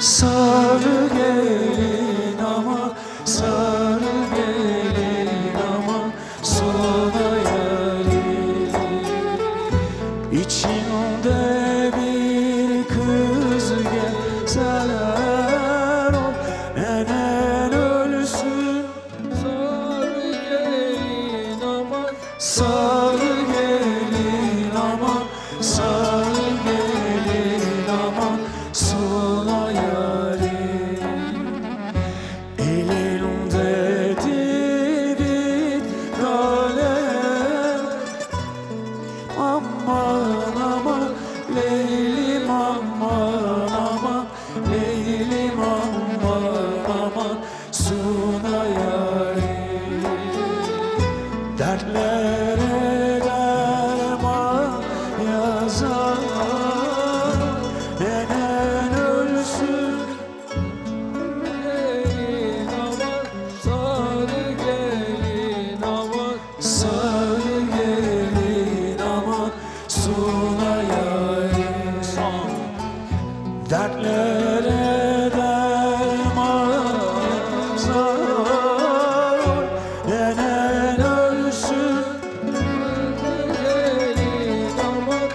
Sarı gelin aman, sarı gelin aman Sona yarim İçimde bir kız gelseler o Nenen ölsün. Sarı gelin aman, aman aman Leylim aman aman Leylim aman aman Suna yarim Dertlere derman yazar Nenen ölsün. Leylim aman Sarı gelin aman sunayım son Dertlere derman zor Nenen ölsün. Gelin aman